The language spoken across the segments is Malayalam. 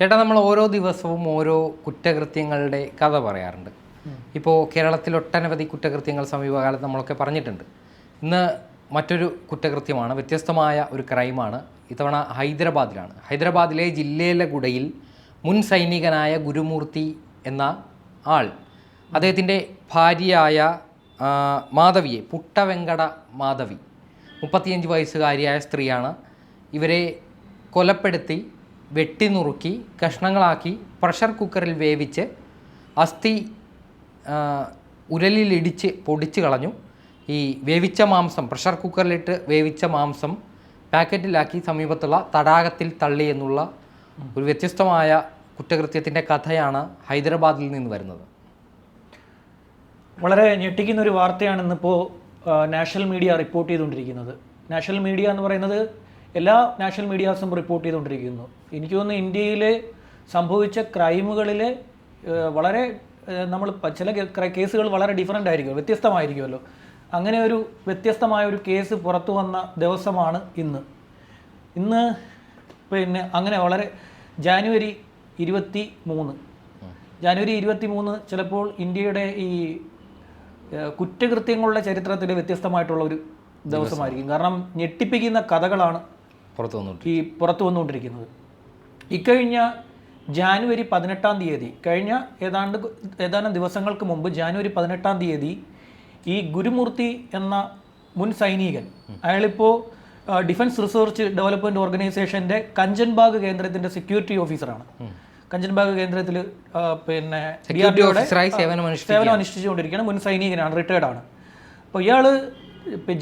ചേട്ടാ നമ്മൾ ഓരോ ദിവസവും ഓരോ കുറ്റകൃത്യങ്ങളുടെ കഥ പറയാറുണ്ട്. ഇപ്പോൾ കേരളത്തിൽ ഒട്ടനവധി കുറ്റകൃത്യങ്ങൾ സമീപകാലത്ത് നമ്മളൊക്കെ പറഞ്ഞിട്ടുണ്ട്. ഇന്ന് മറ്റൊരു കുറ്റകൃത്യമാണ് വ്യത്യസ്തമായ ഒരു ക്രൈമാണ്. ഇത്തവണ ഹൈദരാബാദിലാണ്. ഹൈദരാബാദിലെ ജില്ലയിലെ ഗുഡയിൽ മുൻ സൈനികനായ ഗുരുമൂർത്തി എന്ന ആൾ അദ്ദേഹത്തിന്റെ ഭാര്യയായ മാധവിയെ പുട്ടവെങ്കട മാധവി മുപ്പത്തിയഞ്ച് വയസ്സുകാരിയായ സ്ത്രീയാണ് ഇവരെ കൊലപ്പെടുത്തി വെട്ടിനുറുക്കി കഷ്ണങ്ങളാക്കി പ്രഷർ കുക്കറിൽ വേവിച്ച് അസ്ഥി ഉരലിലിടിച്ച് പൊടിച്ച് കളഞ്ഞു. ഈ വേവിച്ച മാംസം പ്രഷർ കുക്കറിലിട്ട് വേവിച്ച മാംസം പാക്കറ്റിലാക്കി സമീപത്തുള്ള തടാകത്തിൽ തള്ളി എന്നുള്ള ഒരു വ്യത്യസ്തമായ കുറ്റകൃത്യത്തിന്റെ കഥയാണ് ഹൈദരാബാദിൽ നിന്ന് വരുന്നത്. വളരെ ഞെട്ടിക്കുന്ന ഒരു വാർത്തയാണ് ഇന്നിപ്പോൾ നാഷണൽ മീഡിയ റിപ്പോർട്ട് ചെയ്തുകൊണ്ടിരിക്കുന്നത്. നാഷണൽ മീഡിയ എന്ന് പറയുന്നത് എല്ലാ നാഷണൽ മീഡിയാസും റിപ്പോർട്ട് ചെയ്തുകൊണ്ടിരിക്കുന്നു. എനിക്ക് തോന്നുന്നു ഇന്ത്യയിൽ സംഭവിച്ച ക്രൈമുകളിൽ വളരെ നമ്മൾ ചില കേസുകൾ വളരെ ഡിഫറെന്റ് ആയിരിക്കും വ്യത്യസ്തമായിരിക്കുമല്ലോ. അങ്ങനെ ഒരു വ്യത്യസ്തമായ ഒരു കേസ് പുറത്തു വന്ന ദിവസമാണ് ഇന്ന്. ഇന്ന് പിന്നെ അങ്ങനെ വളരെ ജാനുവരി ഇരുപത്തി മൂന്ന് ജാനുവരി ഇരുപത്തി മൂന്ന് ചിലപ്പോൾ ഇന്ത്യയുടെ ഈ കുറ്റകൃത്യങ്ങളുടെ ചരിത്രത്തിൽ വ്യത്യസ്തമായിട്ടുള്ള ഒരു ദിവസമായിരിക്കും. കാരണം ഞെട്ടിപ്പിക്കുന്ന കഥകളാണ് പുറത്തു വന്നിട്ട് ഈ പുറത്തു വന്നുകൊണ്ടിരിക്കുന്നത്. ഇക്കഴിഞ്ഞ ജാനുവരി പതിനെട്ടാം തീയതി കഴിഞ്ഞ ഏതാണ്ട് ഏതാനും ദിവസങ്ങൾക്ക് മുമ്പ് ജാനുവരി പതിനെട്ടാം തീയതി ഈ ഗുരുമൂർത്തി എന്ന മുൻ സൈനികൻ അയാളിപ്പോൾ ഡിഫൻസ് റിസർച്ച് ഡെവലപ്മെന്റ് ഓർഗനൈസേഷന്റെ കഞ്ചൻബാഗ് കേന്ദ്രത്തിന്റെ സെക്യൂരിറ്റി ഓഫീസറാണ്. കഞ്ചൻബാഗ് കേന്ദ്രത്തിൽ പിന്നെ ഓഫീസറായി സേവനം അനുഷ്ഠിച്ചു സേവനം അനുഷ്ഠിച്ചുകൊണ്ടിരിക്കുകയാണ്. മുൻ സൈനികനാണ് റിട്ടയർഡ് ആണ്. അപ്പോൾ ഇയാൾ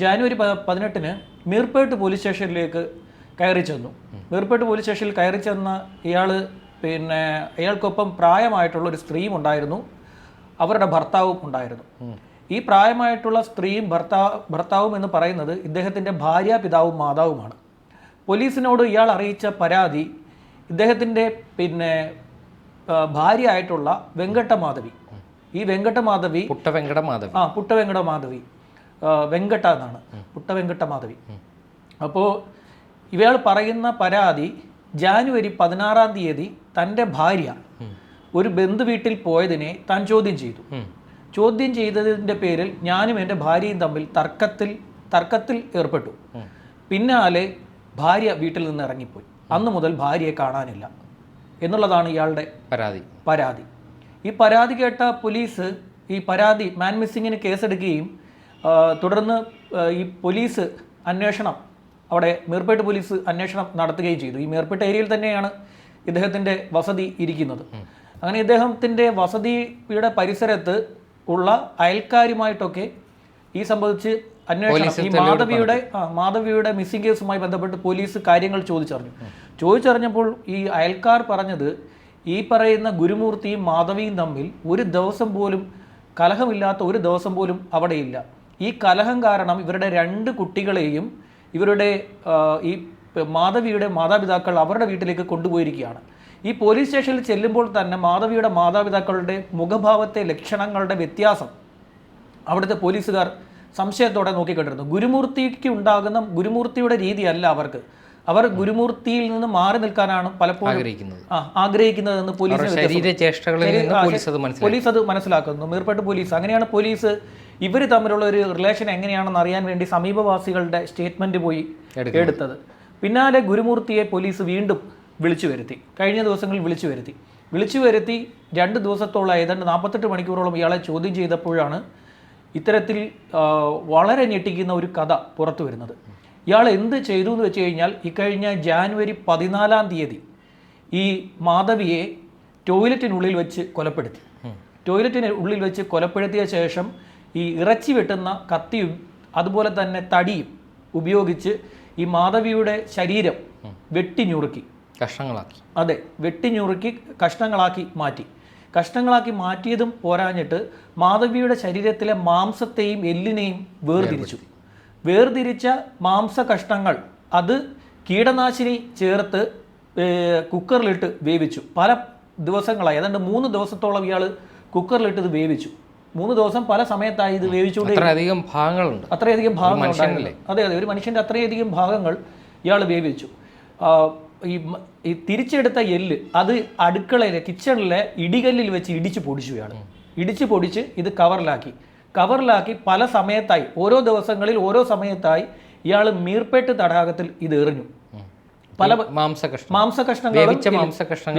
ജാനുവരി പതിനെട്ടിന് മീർപേട്ട് പോലീസ് സ്റ്റേഷനിലേക്ക് കയറി ചെന്നു. മീർപേട്ട് പോലീസ് സ്റ്റേഷനിൽ കയറി ചെന്ന് ഇയാൾ പിന്നെ ഇയാൾക്കൊപ്പം പ്രായമായിട്ടുള്ള ഒരു സ്ത്രീയും ഉണ്ടായിരുന്നു. അവരുടെ ഭർത്താവും ഉണ്ടായിരുന്നു. ഈ പ്രായമായിട്ടുള്ള സ്ത്രീയും ഭർത്താ ഭർത്താവും എന്ന് പറയുന്നത് ഇദ്ദേഹത്തിന്റെ ഭാര്യ പിതാവും മാതാവുമാണ്. പോലീസിനോട് ഇയാൾ അറിയിച്ച പരാതി ഇദ്ദേഹത്തിന്റെ പിന്നെ ഭാര്യ ഭാര്യയായിട്ടുള്ള വെങ്കട്ടമാധവി. ഈ വെങ്കട്ടമാധവി പുട്ട വെങ്കടമാധവി ആ പുട്ട വെങ്കടമാധവി വെങ്കട്ട എന്നാണ്. പുട്ട മാധവി. അപ്പോൾ ഇവയാൾ പറയുന്ന പരാതി ജാനുവരി പതിനാറാം തീയതി തന്റെ ഭാര്യ ഒരു ബന്ധു വീട്ടിൽ പോയതിനെ താൻ ചോദ്യം ചെയ്തു. ചോദ്യം ചെയ്തതിന്റെ പേരിൽ ഞാനും എന്റെ ഭാര്യയും തമ്മിൽ തർക്കത്തിൽ തർക്കത്തിൽ ഏർപ്പെട്ടു. പിന്നാലെ ഭാര്യ വീട്ടിൽ നിന്ന് ഇറങ്ങിപ്പോയി. അന്ന് മുതൽ ഭാര്യയെ കാണാനില്ല എന്നുള്ളതാണ് ഇയാളുടെ പരാതി. പരാതി. ഈ പരാതി കേട്ട പോലീസ് ഈ പരാതി മാൻ മിസ്സിങ്ങിന് കേസെടുക്കുകയും തുടർന്ന് ഈ പോലീസ് അന്വേഷണം അവിടെ മീർപ്പേട്ട് പോലീസ് അന്വേഷണം നടത്തുകയും ചെയ്തു. ഈ മീർപ്പേട്ട് ഏരിയയിൽ തന്നെയാണ് ഇദ്ദേഹത്തിന്റെ വസതി ഇരിക്കുന്നത്. അങ്ങനെ ഇദ്ദേഹത്തിന്റെ വസതിയുടെ പരിസരത്ത് ഉള്ള അയൽക്കാരുമായിട്ടൊക്കെ ഈ സംബന്ധിച്ച് അന്വേഷണം ഈ മാധവിയുടെ മാധവിയുടെ മിസ്സിംഗ് കേസുമായി ബന്ധപ്പെട്ട് പോലീസ് കാര്യങ്ങൾ ചോദിച്ചറിഞ്ഞു. ചോദിച്ചറിഞ്ഞപ്പോൾ ഈ അയൽക്കാർ പറഞ്ഞത് ഈ പറയുന്ന ഗുരുമൂർത്തിയും മാധവിയും തമ്മിൽ ഒരു ദിവസം പോലും കലഹമില്ലാത്ത ഒരു ദിവസം പോലും അവിടെയില്ല. ഈ കലഹം കാരണം ഇവരുടെ രണ്ട് കുട്ടികളെയും ഇവരുടെ ഈ മാധവിയുടെ മാതാപിതാക്കൾ അവരുടെ വീട്ടിലേക്ക് കൊണ്ടുപോയിരിക്കുകയാണ്. ഈ പോലീസ് സ്റ്റേഷനിൽ ചെല്ലുമ്പോൾ തന്നെ മാധവിയുടെ മാതാപിതാക്കളുടെ മുഖഭാവത്തെ ലക്ഷണങ്ങളുടെ വ്യത്യാസം അവിടുത്തെ പോലീസുകാർ സംശയത്തോടെ നോക്കിക്കണ്ടിരുന്നു. ഗുരുമൂർത്തിക്ക് ഉണ്ടാകുന്ന ഗുരുമൂർത്തിയുടെ രീതിയല്ല അവർക്ക്. അവർ ഗുരുമൂർത്തിയിൽ നിന്ന് മാറി നിൽക്കാനാണ് പലപ്പോഴും ആഗ്രഹിക്കുന്നത്. നിന്ന് പോലീസ് പോലീസ് അത് മനസ്സിലാക്കുന്നു. മീർപ്പെട്ട് പോലീസ്. അങ്ങനെയാണ് പോലീസ് ഇവർ തമ്മിലുള്ള ഒരു റിലേഷൻ എങ്ങനെയാണെന്ന് അറിയാൻ വേണ്ടി സമീപവാസികളുടെ സ്റ്റേറ്റ്മെന്റ് പോയി എടുത്തത്. പിന്നാലെ ഗുരുമൂർത്തിയെ പോലീസ് വീണ്ടും വിളിച്ചു വരുത്തി. കഴിഞ്ഞ ദിവസങ്ങളിൽ വിളിച്ചു വരുത്തി. വിളിച്ചു വരുത്തി രണ്ട് ദിവസത്തോളം ഏതാണ്ട് നാൽപ്പത്തെട്ട് മണിക്കൂറോളം ഇയാളെ ചോദ്യം ചെയ്തപ്പോഴാണ് ഇത്തരത്തിൽ വളരെ ഞെട്ടിക്കുന്ന ഒരു കഥ പുറത്തു വരുന്നത്. ഇയാൾ എന്ത് ചെയ്തു എന്ന് വെച്ച് കഴിഞ്ഞാൽ ഇക്കഴിഞ്ഞ ജാനുവരി പതിനാലാം തീയതി ഈ മാധവിയെ ടോയ്ലറ്റിനുള്ളിൽ വെച്ച് കൊലപ്പെടുത്തി. ടോയ്ലറ്റിന് ഉള്ളിൽ വെച്ച് കൊലപ്പെടുത്തിയ ശേഷം ഈ ഇറച്ചി വെട്ടുന്ന കത്തിയും അതുപോലെ തന്നെ തടിയും ഉപയോഗിച്ച് ഈ മാധവിയുടെ ശരീരം വെട്ടിഞ്ഞുറുക്കി. കഷ്ണങ്ങളാക്കി. അതെ വെട്ടിഞ്ഞുറുക്കി കഷ്ണങ്ങളാക്കി മാറ്റി. കഷ്ണങ്ങളാക്കി മാറ്റിയതും പോരാഞ്ഞിട്ട് മാധവിയുടെ ശരീരത്തിലെ മാംസത്തെയും എല്ലിനെയും വേർതിരിച്ചു. വേർതിരിച്ച മാംസ കഷ്ണങ്ങൾ അത് കീടനാശിനി ചേർത്ത് കുക്കറിലിട്ട് വേവിച്ചു. പല ദിവസങ്ങളായി. ഏതാണ്ട് മൂന്ന് ദിവസത്തോളം ഇയാൾ കുക്കറിലിട്ട് ഇത് വേവിച്ചു. മൂന്ന് ദിവസം പല സമയത്തായി ഇത് വേവിച്ചുകൊണ്ട് അത്രയധികം ഭാഗങ്ങളുണ്ട്. അത്രയധികം ഭാഗങ്ങൾ. അതെ അതെ. ഒരു മനുഷ്യന്റെ അത്രയധികം ഭാഗങ്ങൾ ഇയാൾ വേവിച്ചു. ഈ ഈ തിരിച്ചെടുത്ത എല്ല് അത് അടുക്കളയിലെ കിച്ചണിലെ ഇടികല്ലിൽ വെച്ച് ഇടിച്ച് പൊടിച്ചു ഇയാൾ ഇടിച്ച് പൊടിച്ച് ഇത് കവറിലാക്കി കവറിലാക്കി പല സമയത്തായി ഓരോ ദിവസങ്ങളിൽ ഓരോ സമയത്തായി ഇയാൾ മീർപേട്ട് തടാകത്തിൽ ഇത് എറിഞ്ഞു. പല മാംസകഷ്ണം. മാംസകഷ്ണങ്ങളും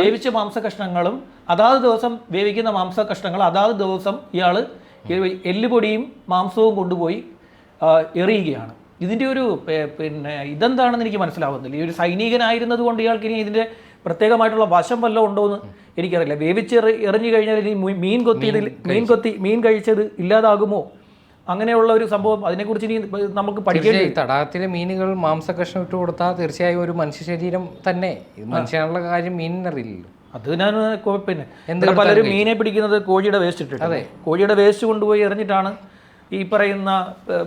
വേവിച്ച മാംസകഷ്ണങ്ങളും അതാത് ദിവസം വേവിക്കുന്ന മാംസകഷ്ണങ്ങൾ അതാത് ദിവസം ഇയാൾ എല്ലുപൊടിയും മാംസവും കൊണ്ടുപോയി എറിയുകയാണ്. ഇതിന്റെ ഒരു പിന്നെ ഇതെന്താണെന്ന് എനിക്ക് മനസ്സിലാവുന്നില്ല. ഈ ഒരു സൈനികനായിരുന്നത് കൊണ്ട് ഇയാൾക്ക് ഇനി ഇതിന്റെ പ്രത്യേകമായിട്ടുള്ള വശം വല്ലതും ഉണ്ടോ എന്ന് എനിക്കറിയില്ല. വേവിച്ച് എറി എറിഞ്ഞു കഴിഞ്ഞാൽ ഇനി മീൻ കൊത്തിയതിൽ മീൻ കൊത്തി മീൻ കഴിച്ചത് ഇല്ലാതാകുമോ? അങ്ങനെയുള്ള ഒരു സംഭവം അതിനെക്കുറിച്ച് ഇനി നമുക്ക് പഠിക്കേണ്ടി തടാകത്തിലെ മീനുകൾ മാംസകഷ്ണം ഇട്ട് കൊടുത്താൽ തീർച്ചയായും ഒരു മനുഷ്യ ശരീരം തന്നെ. മനുഷ്യനുള്ള കാര്യം മീനിനറിയില്ലല്ലോ. അത് ഞാൻ പിന്നെ എന്താ പലരും മീനെ പിടിക്കുന്നത് കോഴിയുടെ വേസ്റ്റ് ഇട്ടിട്ട് അതെ. കോഴിയുടെ വേസ്റ്റ് കൊണ്ടുപോയി എറിഞ്ഞിട്ടാണ് ഈ പറയുന്ന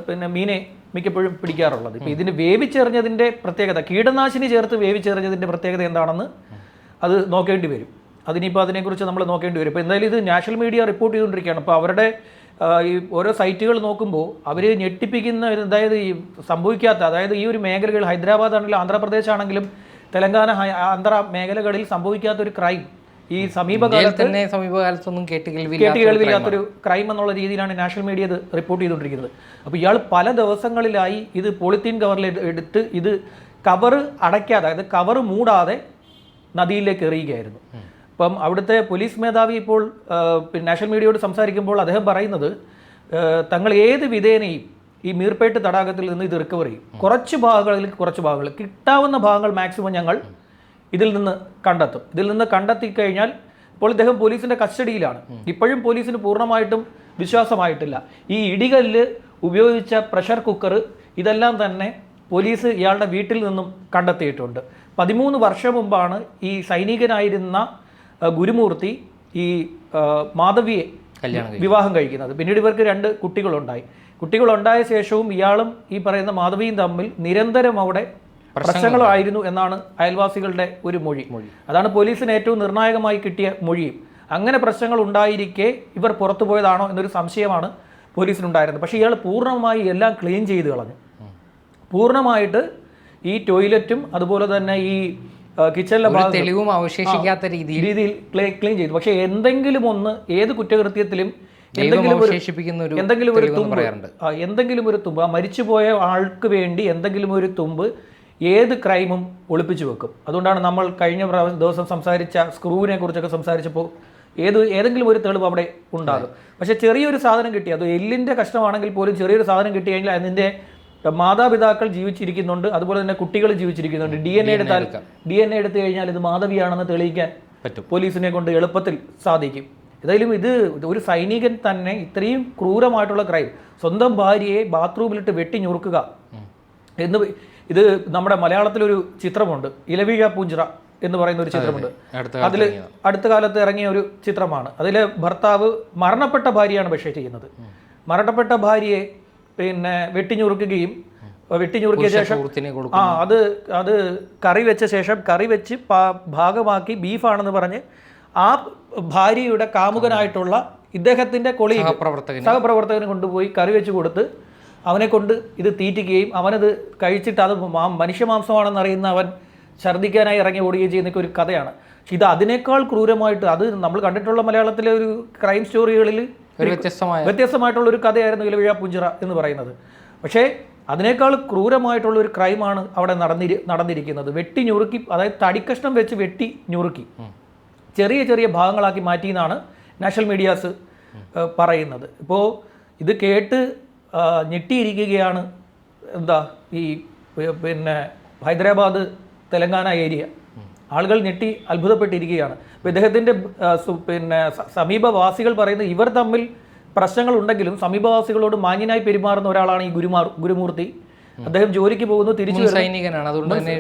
പിന്നെ മീനെ മിക്കപ്പോഴും പിടിക്കാറുള്ളത്. ഇപ്പം ഇതിന് വേവിച്ചെറിഞ്ഞതിന്റെ പ്രത്യേകത കീടനാശിനി ചേർത്ത് വേവിച്ചെറിഞ്ഞതിന്റെ പ്രത്യേകത എന്താണെന്ന് അത് നോക്കേണ്ടി വരും. അതിനിപ്പോൾ അതിനെക്കുറിച്ച് നമ്മൾ നോക്കേണ്ടി വരും. ഇപ്പോൾ എന്തായാലും ഇത് നാഷണൽ മീഡിയ റിപ്പോർട്ട് ചെയ്തുകൊണ്ടിരിക്കുകയാണ്. അപ്പോൾ അവരുടെ ഈ ഓരോ സൈറ്റുകൾ നോക്കുമ്പോൾ അവർ ഞെട്ടിപ്പിക്കുന്ന അതായത് ഈ സംഭവിക്കാത്ത അതായത് ഈ ഒരു മേഖലകൾ ഹൈദരാബാദ് ആണെങ്കിലും ആന്ധ്രാപ്രദേശ് ആണെങ്കിലും തെലങ്കാന ആന്ധ്ര മേഖലകളിൽ സംഭവിക്കാത്ത ഒരു ക്രൈം. ഈ സമീപകാലത്ത് തന്നെ സമീപകാലത്തൊന്നും കേട്ട് കേൾവില്ലാത്തൊരു ക്രൈം എന്നുള്ള രീതിയിലാണ് നാഷണൽ മീഡിയ ഇത് റിപ്പോർട്ട് ചെയ്തുകൊണ്ടിരിക്കുന്നത്. അപ്പോൾ ഇയാൾ പല ദിവസങ്ങളിലായി ഇത് പോളിത്തീൻ കവറിൽ എടുത്ത് ഇത് കവർ അടയ്ക്കാതെ അതായത് കവർ മൂടാതെ നദിയിലേക്ക് എറിയുകയായിരുന്നു. അപ്പം അവിടുത്തെ പോലീസ് മേധാവി ഇപ്പോൾ നാഷണൽ മീഡിയയോട് സംസാരിക്കുമ്പോൾ അദ്ദേഹം പറയുന്നത് തങ്ങൾ ഏത് വിധേനയും ഈ മീർപേട്ട് തടാകത്തിൽ നിന്ന് ഇത് റിക്കവർ ചെയ്യും. കുറച്ച് ഭാഗങ്ങളിൽ കുറച്ച് ഭാഗങ്ങൾ കിട്ടാവുന്ന ഭാഗങ്ങൾ മാക്സിമം ഞങ്ങൾ ഇതിൽ നിന്ന് കണ്ടെത്തും. ഇതിൽ നിന്ന് കണ്ടെത്തി കഴിഞ്ഞാൽ ഇപ്പോൾ ഇദ്ദേഹം പോലീസിന്റെ കസ്റ്റഡിയിലാണ്. ഇപ്പോഴും പോലീസിന് പൂർണമായിട്ടും വിശ്വാസമായിട്ടില്ല. ഈ ഇടികല്ല് ഉപയോഗിച്ച പ്രഷർ കുക്കർ ഇതെല്ലാം തന്നെ പോലീസ് ഇയാളുടെ വീട്ടിൽ നിന്നും കണ്ടെത്തിയിട്ടുണ്ട്. പതിമൂന്ന് വർഷം മുമ്പാണ് ഈ സൈനികനായിരുന്ന ഗുരുമൂർത്തി ഈ മാധവിയെ കല്യാണം വിവാഹം കഴിക്കുന്നത്. പിന്നീട് ഇവർക്ക് രണ്ട് കുട്ടികളുണ്ടായി. കുട്ടികളുണ്ടായ ശേഷവും ഇയാളും ഈ പറയുന്ന മാധവിയും തമ്മിൽ നിരന്തരം അവിടെ പ്രശ്നങ്ങളായിരുന്നു എന്നാണ് അയൽവാസികളുടെ ഒരു മൊഴി. അതാണ് പോലീസിന് ഏറ്റവും നിർണായകമായി കിട്ടിയ മൊഴിയും. അങ്ങനെ പ്രശ്നങ്ങൾ ഉണ്ടായിരിക്കെ ഇവർ പുറത്തു പോയതാണോ എന്നൊരു സംശയമാണ് പോലീസിനുണ്ടായിരുന്നത്. പക്ഷേ ഇയാൾ പൂർണമായി എല്ലാം ക്ലീൻ ചെയ്ത് കളഞ്ഞു. പൂർണമായിട്ട് ഈ ടോയ്ലറ്റും അതുപോലെ തന്നെ ഈ കിച്ചണിലെ തെളിവും അവശേഷിക്കാത്ത രീതിയിൽ. രീതിയിൽ ക്ലീൻ ചെയ്തു. പക്ഷേ എന്തെങ്കിലും ഒന്ന് ഏത് കുറ്റകൃത്യത്തിലും എന്തെങ്കിലും എന്തെങ്കിലും ഒരു തുമ്പ് എന്തെങ്കിലും ഒരു തുമ്പ് ആ മരിച്ചുപോയ ആൾക്ക് വേണ്ടി എന്തെങ്കിലും ഒരു തുമ്പ് ഏത് ക്രൈമും ഒളിപ്പിച്ചു വെക്കും. അതുകൊണ്ടാണ് നമ്മൾ കഴിഞ്ഞ ദിവസം സംസാരിച്ച സ്ക്രൂവിനെ കുറിച്ചൊക്കെ സംസാരിച്ചപ്പോൾ ഏത് ഏതെങ്കിലും ഒരു തെളിവ് അവിടെ ഉണ്ടാകും. പക്ഷേ ചെറിയൊരു സാധനം കിട്ടി. അത് എല്ലിന്റെ കഷ്ടമാണെങ്കിൽ പോലും ചെറിയൊരു സാധനം കിട്ടി കഴിഞ്ഞാൽ അതിന്റെ മാതാപിതാക്കൾ ജീവിച്ചിരിക്കുന്നുണ്ട് അതുപോലെ തന്നെ കുട്ടികൾ ജീവിച്ചിരിക്കുന്നുണ്ട്. ഡി എൻ എ എടുത്താൽ ഡി എൻ എ എടുത്തു കഴിഞ്ഞാൽ ഇത് മാധവിയാണെന്ന് തെളിയിക്കാൻ പറ്റും. പോലീസിനെ കൊണ്ട് എളുപ്പത്തിൽ സാധിക്കും. ഏതായാലും ഇത് ഒരു സൈനികൻ തന്നെ ഇത്രയും ക്രൂരമായിട്ടുള്ള ക്രൈം സ്വന്തം ഭാര്യയെ ബാത്റൂമിലിട്ട് വെട്ടി ഞുറുക്കുക എന്ന് ഇത് നമ്മുടെ മലയാളത്തിലൊരു ചിത്രമുണ്ട്. ഇലവീഴ പൂഞ്ചിറ എന്ന് പറയുന്ന ഒരു ചിത്രമുണ്ട്. അതിൽ അടുത്ത കാലത്ത് ഇറങ്ങിയ ഒരു ചിത്രമാണ്. അതിൽ ഭർത്താവ് മരണപ്പെട്ട ഭാര്യയാണ് പക്ഷേ ചെയ്യുന്നത്. മരണപ്പെട്ട ഭാര്യയെ പിന്നെ വെട്ടിഞ്ഞുറുക്കുകയും വെട്ടിഞ്ഞുറുക്കിയ ശേഷം ആ അത് അത് കറി വെച്ച ശേഷം കറി വെച്ച് ഭാഗമാക്കി ബീഫാണെന്ന് പറഞ്ഞ് ആ ഭാര്യയുടെ കാമുകനായിട്ടുള്ള ഇദ്ദേഹത്തിന്റെ കൊളി സഹപ്രവർത്തകനെ. കൊണ്ടുപോയി കറി വെച്ച് കൊടുത്ത് അവനെ കൊണ്ട് ഇത് തീറ്റിക്കുകയും അവനത് കഴിച്ചിട്ട് അത് മനുഷ്യമാംസമാണെന്ന് അറിയുന്ന അവൻ ഛർദ്ദിക്കാനായി ഇറങ്ങി ഓടുകയും ചെയ്യുന്ന ഒരു കഥയാണ്. പക്ഷെ ഇത് അതിനേക്കാൾ ക്രൂരമായിട്ട് അത് നമ്മൾ കണ്ടിട്ടുള്ള മലയാളത്തിലെ ഒരു ക്രൈം സ്റ്റോറികളിൽ വ്യത്യസ്തമായിട്ടുള്ള ഒരു കഥയായിരുന്നു ഇലവിഴ പുഞ്ചിറ എന്ന് പറയുന്നത്. പക്ഷേ അതിനേക്കാൾ ക്രൂരമായിട്ടുള്ള ഒരു ക്രൈമാണ് അവിടെ നടന്നിരി നടന്നിരിക്കുന്നത്. വെട്ടി ഞുറുക്കി അതായത് തടിക്കഷ്ണം വെച്ച് വെട്ടി ഞുറുക്കി. ചെറിയ ചെറിയ ഭാഗങ്ങളാക്കി മാറ്റി എന്നാണ് നാഷണൽ മീഡിയാസ് പറയുന്നത്. ഇപ്പോൾ ഇത് കേട്ട് ഞെട്ടിയിരിക്കുകയാണ് എന്താ ഈ പിന്നെ ഹൈദരാബാദ് തെലങ്കാന ഏരിയ. ആളുകൾ ഞെട്ടി അത്ഭുതപ്പെട്ടിരിക്കുകയാണ്. അപ്പോൾ ഇദ്ദേഹത്തിന്റെ പിന്നെ സമീപവാസികൾ പറയുന്നത് ഇവർ തമ്മിൽ പ്രശ്നങ്ങൾ ഉണ്ടെങ്കിലും സമീപവാസികളോട് മാന്യനായി പെരുമാറുന്ന ഒരാളാണ് ഈ ഗുരുമാർ ഗുരുമൂർത്തി. അദ്ദേഹം ജോലിക്ക് പോകുന്നു തിരിച്ചു സൈനികനാണ്. അതുകൊണ്ട് തന്നെ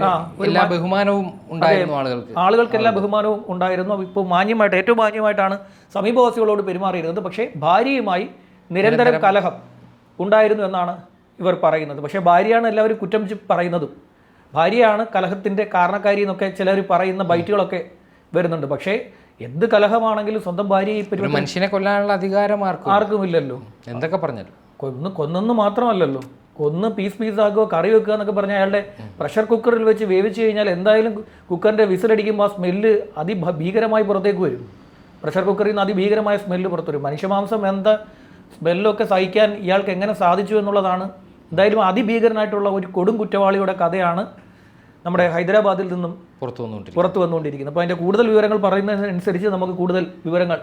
എല്ലാ ബഹുമാനവും ഉണ്ടായിരുന്നു ആളുകൾക്ക്. ആളുകൾക്ക് എല്ലാ ബഹുമാനവും ഉണ്ടായിരുന്നു. ഇപ്പോൾ മാന്യമായിട്ട് ഏറ്റവും മാന്യമായിട്ടാണ് സമീപവാസികളോട് പെരുമാറിയിരുന്നത്. പക്ഷേ ഭാര്യയുമായി നിരന്തരം കലഹം ഉണ്ടായിരുന്നു എന്നാണ് ഇവർ പറയുന്നത്. പക്ഷേ ഭാര്യയാണ് എല്ലാവരും കുറ്റം പറയുന്നതും. ഭാര്യയാണ് കലഹത്തിന്റെ കാരണക്കാരി എന്നൊക്കെ ചിലർ പറയുന്ന ബൈറ്റുകളൊക്കെ വരുന്നുണ്ട്. പക്ഷേ എന്ത് കലഹമാണെങ്കിലും സ്വന്തം ഭാര്യയെ ഒരു മനുഷ്യനെ കൊല്ലാനുള്ള അധികാരം ആർക്കും ആർക്കുമില്ലല്ലോ. എന്തൊക്കെ പറഞ്ഞല്ലോ കൊന്ന് കൊന്നെന്ന് മാത്രമല്ലല്ലോ. കൊന്ന് പീസ് പീസ് ആക്കുകയോ കറി വെക്കുക എന്നൊക്കെ പറഞ്ഞാൽ അയാളുടെ പ്രഷർ കുക്കറിൽ വെച്ച് വേവിച്ച് കഴിഞ്ഞാൽ എന്തായാലും കുക്കറിന്റെ വിസിലടിക്കുമ്പോൾ ആ സ്മെല്ല് അതിഭീകരമായി പുറത്തേക്ക് വരും. പ്രഷർ കുക്കറിൽ നിന്ന് അതിഭീകരമായ സ്മെല്ല് പുറത്തു വരും. മനുഷ്യമാംസം എന്താ സ്മെല്ലൊക്കെ സഹിക്കാൻ ഇയാൾക്ക് എങ്ങനെ സാധിച്ചു എന്നുള്ളതാണ് എന്തായാലും അതിഭീകരനായിട്ടുള്ള ഒരു കൊടും കുറ്റവാളിയുടെ കഥയാണ് നമ്മുടെ ഹൈദരാബാദിൽ നിന്നും പുറത്തു വന്നുകൊണ്ടിരിക്കും പുറത്തു വന്നുകൊണ്ടിരിക്കുന്നു. അപ്പോൾ അതിന്റെ കൂടുതൽ വിവരങ്ങൾ പറയുന്നതിനനുസരിച്ച് നമുക്ക് കൂടുതൽ വിവരങ്ങൾ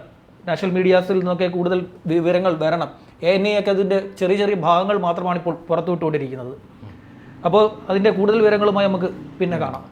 നാഷണൽ മീഡിയാസിൽ നിന്നൊക്കെ കൂടുതൽ വിവരങ്ങൾ വരണം. എ എൻ ഒക്കെ അതിന്റെ ചെറിയ ചെറിയ ഭാഗങ്ങൾ മാത്രമാണ് ഇപ്പോൾ പുറത്തു വിട്ടുകൊണ്ടിരിക്കുന്നത് അപ്പോൾ അതിന്റെ കൂടുതൽ വിവരങ്ങളുമായി നമുക്ക് പിന്നെ കാണാം.